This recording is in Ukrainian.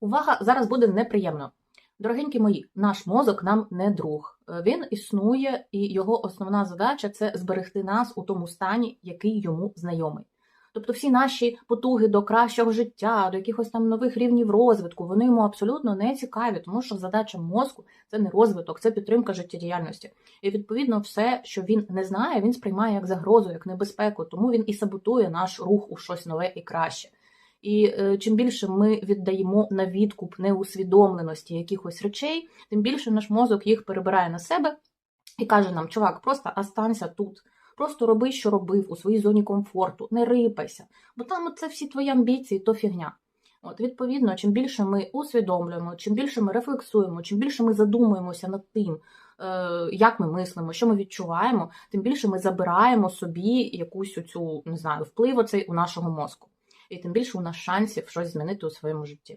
Увага, зараз буде неприємно. Дорогенькі мої, наш мозок нам не друг. Е, Він існує, і його основна задача це зберегти нас у тому стані, який йому знайомий. Тобто всі наші потуги до кращого життя, до якихось там нових рівнів розвитку, вони йому абсолютно не цікаві, тому що задача мозку це не розвиток, це підтримка життєдіяльності. І відповідно, все, що він не знає, він сприймає як загрозу, як небезпеку, тому він і саботує наш рух у щось нове і краще. І е, чим більше ми віддаємо на відкуп неусвідомленості якихось речей, тим більше наш мозок їх перебирає на себе і каже нам: чувак, просто останься тут. Просто роби, що робив у своїй зоні комфорту, не рипайся, бо там це всі твої амбіції, то фігня. От, відповідно, чим більше ми усвідомлюємо, чим більше ми рефлексуємо, чим більше ми задумуємося над тим, е, як ми мислимо, що ми відчуваємо, тим більше ми забираємо собі якусь оцю, не знаю, вплив оцей у нашого мозку. І тим більше у нас шансів щось змінити у своєму житті.